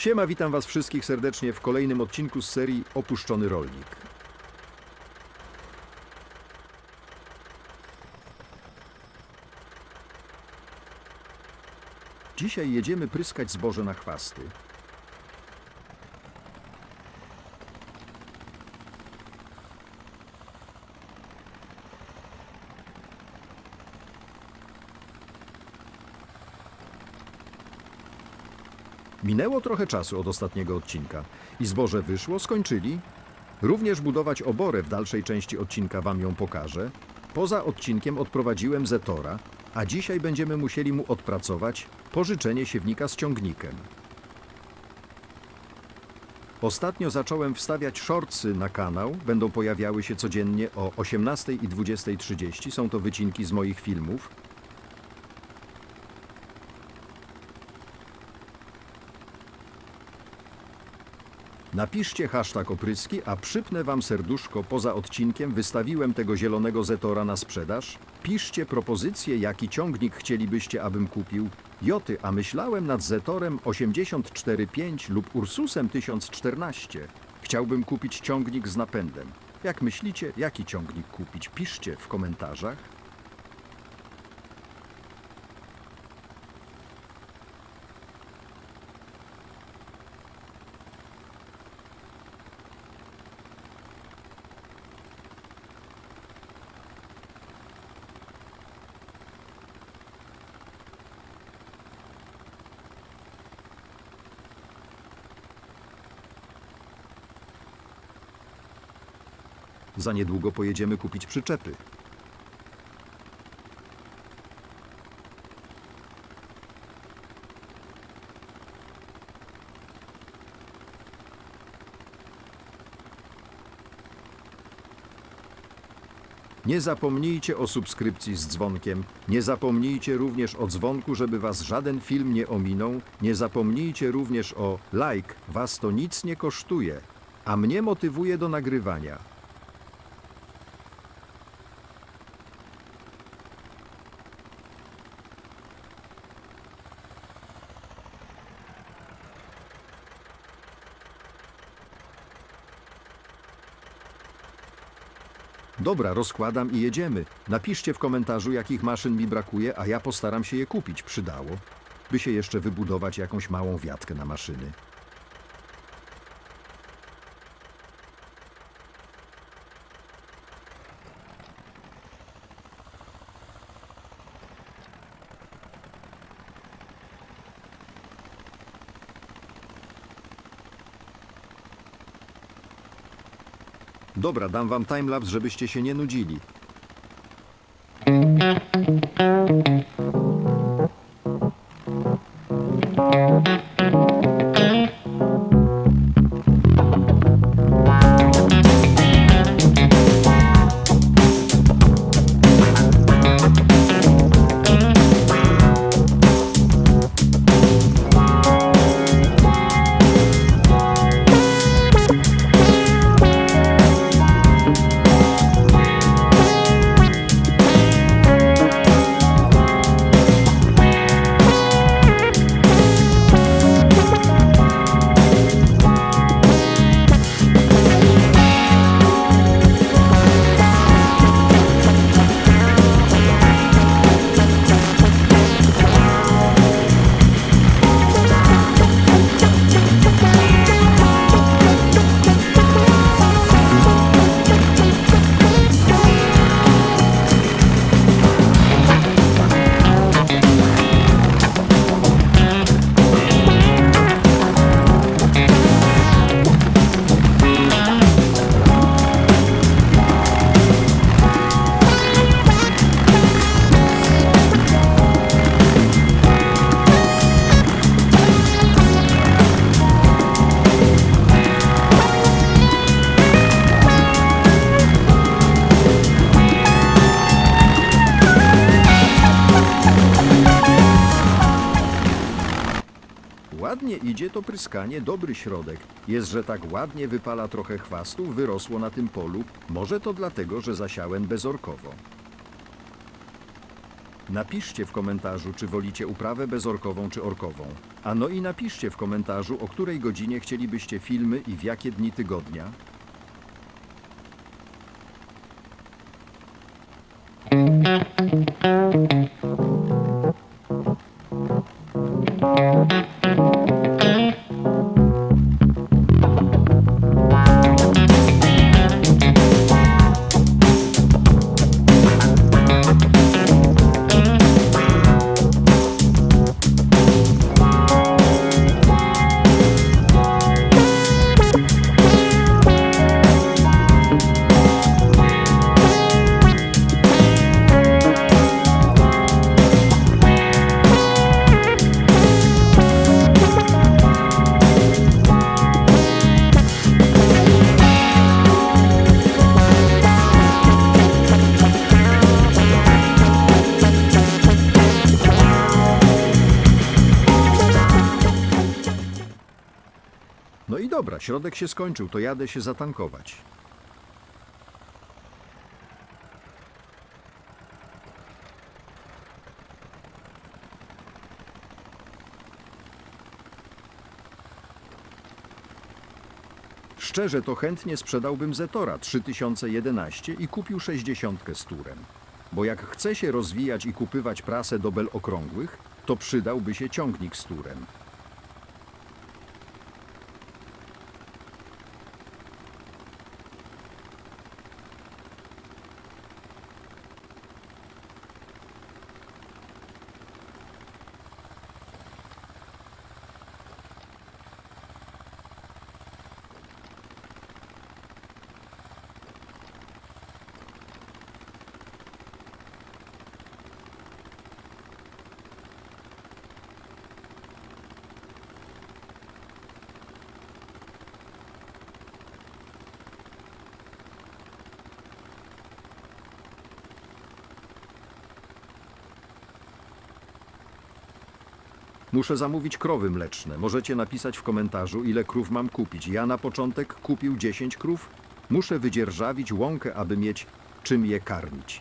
Siema, witam Was wszystkich serdecznie w kolejnym odcinku z serii Opuszczony Rolnik. Dzisiaj jedziemy pryskać zboże na chwasty. Minęło trochę czasu od ostatniego odcinka i zboże wyszło, skończyli. Również budować oborę w dalszej części odcinka Wam ją pokażę. Poza odcinkiem odprowadziłem Zetora, a dzisiaj będziemy musieli mu odpracować pożyczenie siewnika z ciągnikiem. Ostatnio zacząłem wstawiać shortsy na kanał, będą pojawiały się codziennie o 18 i 20.30. Są to wycinki z moich filmów. Napiszcie hashtag opryski, a przypnę wam serduszko poza odcinkiem. Wystawiłem tego zielonego Zetora na sprzedaż. Piszcie propozycje, jaki ciągnik chcielibyście, abym kupił. Joty, a myślałem nad Zetorem 845 lub Ursusem 1014. Chciałbym kupić ciągnik z napędem. Jak myślicie, jaki ciągnik kupić? Piszcie w komentarzach. Za niedługo pojedziemy kupić przyczepy. Nie zapomnijcie o subskrypcji z dzwonkiem. Nie zapomnijcie również o dzwonku, żeby was żaden film nie ominął. Nie zapomnijcie również o like. Was to nic nie kosztuje, a mnie motywuje do nagrywania. Dobra, rozkładam i jedziemy. Napiszcie w komentarzu, jakich maszyn mi brakuje, a ja postaram się je kupić. Przydało. By się jeszcze wybudować jakąś małą wiatkę na maszyny. Dobra, dam wam timelapse, żebyście się nie nudzili. Ładnie idzie to pryskanie, dobry środek. Jest, że tak ładnie wypala trochę chwastu, wyrosło na tym polu. Może to dlatego, że zasiałem bezorkowo. Napiszcie w komentarzu, czy wolicie uprawę bezorkową czy orkową. A no i napiszcie w komentarzu, o której godzinie chcielibyście filmy i w jakie dni tygodnia. No i środek się skończył, to jadę się zatankować. Szczerze to chętnie sprzedałbym Zetora 3011 i kupił 60 z turem. Bo jak chce się rozwijać i kupywać prasę do bel okrągłych, to przydałby się ciągnik z turem. Muszę zamówić krowy mleczne. Możecie napisać w komentarzu, ile krów mam kupić. Ja na początek kupił 10 krów. Muszę wydzierżawić łąkę, aby mieć czym je karmić.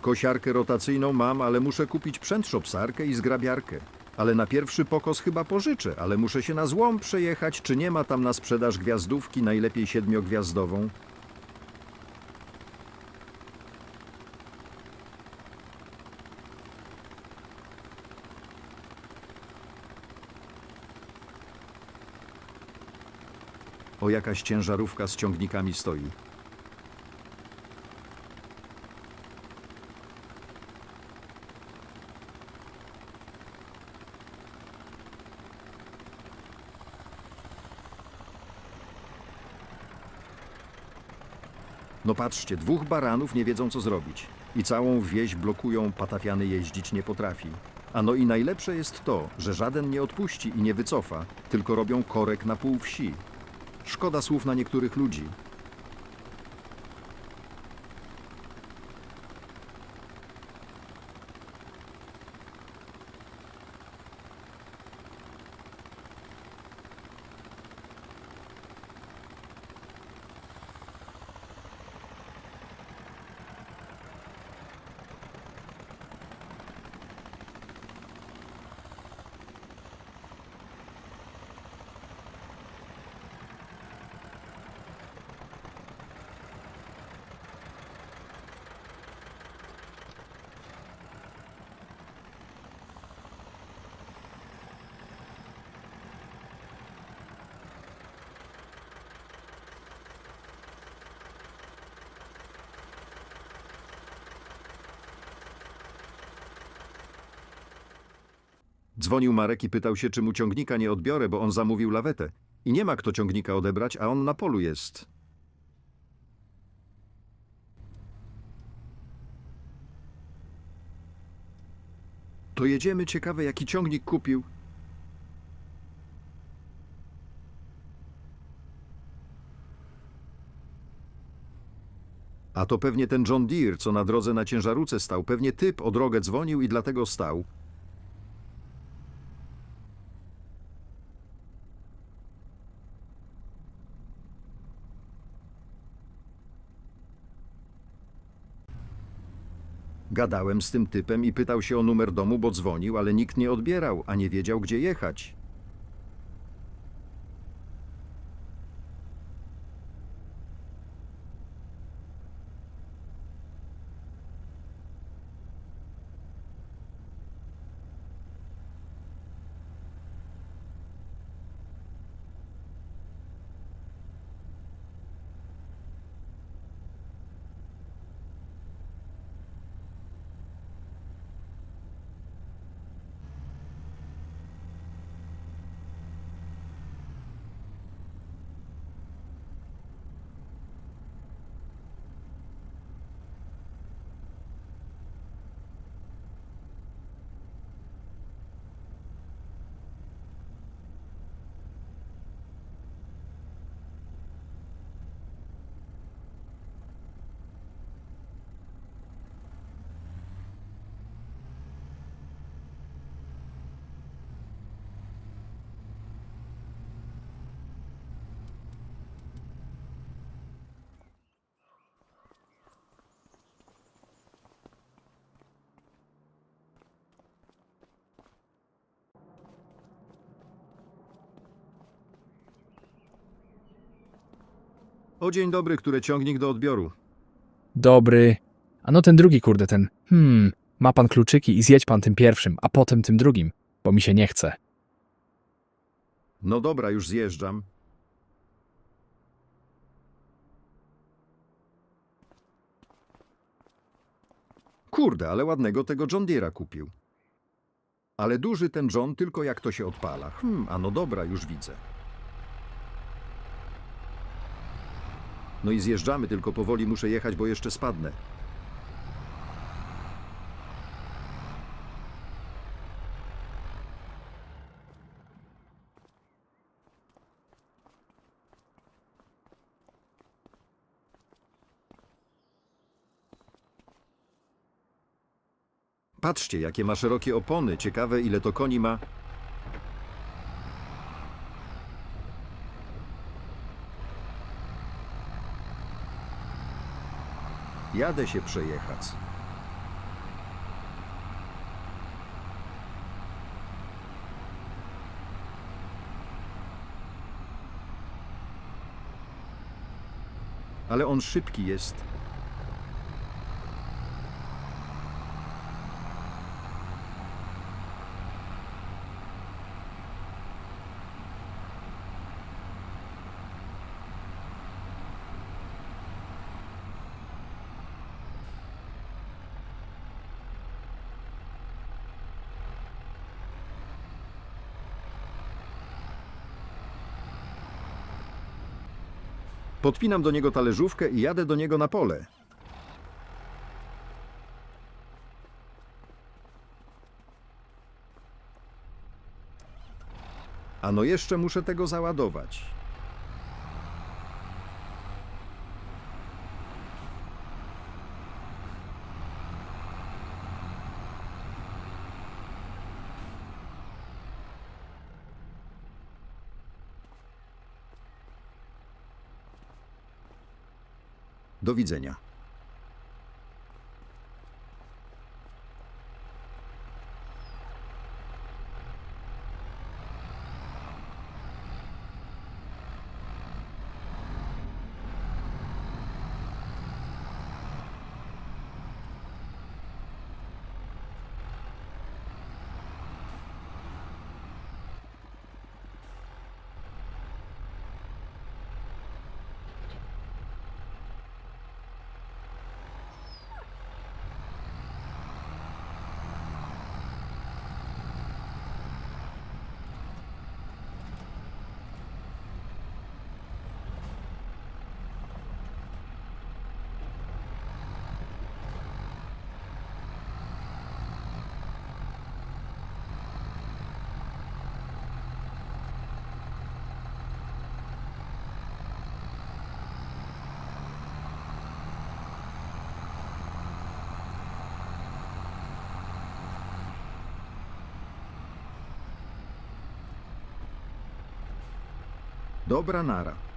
Kosiarkę rotacyjną mam, ale muszę kupić przętrzopsarkę i zgrabiarkę. Ale na pierwszy pokos chyba pożyczę, ale muszę się na złom przejechać, czy nie ma tam na sprzedaż gwiazdówki, najlepiej siedmiogwiazdową. O jakaś ciężarówka z ciągnikami stoi. No patrzcie, dwóch baranów nie wiedzą co zrobić. I całą wieś blokują, patafiany jeździć nie potrafi. A no i najlepsze jest to, że żaden nie odpuści i nie wycofa, tylko robią korek na pół wsi. Szkoda słów na niektórych ludzi. Dzwonił Marek i pytał się, czy mu ciągnika nie odbiorę, bo on zamówił lawetę. I nie ma kto ciągnika odebrać, a on na polu jest. To jedziemy, ciekawe jaki ciągnik kupił. A to pewnie ten John Deere, co na drodze na ciężarówce stał. Pewnie typ o drogę dzwonił i dlatego stał. Gadałem z tym typem i pytał się o numer domu, bo dzwonił, ale nikt nie odbierał, a nie wiedział, gdzie jechać. O dzień dobry, które ciągnik do odbioru. Dobry. A no ten drugi, kurde, ten. Hmm, ma pan kluczyki i zjedź pan tym pierwszym, a potem tym drugim, bo mi się nie chce. No dobra, już zjeżdżam. Kurde, ale ładnego tego John Deere'a kupił. Ale duży ten John tylko jak to się odpala. Hmm, a no dobra, już widzę. No i zjeżdżamy, tylko powoli muszę jechać, bo jeszcze spadnę. Patrzcie, jakie ma szerokie opony. Ciekawe, ile to koni ma. Jadę się przejechać. Ale on szybki jest. Podpinam do niego talerzówkę i jadę do niego na pole. A no jeszcze muszę tego załadować. Do widzenia. Dobra nara.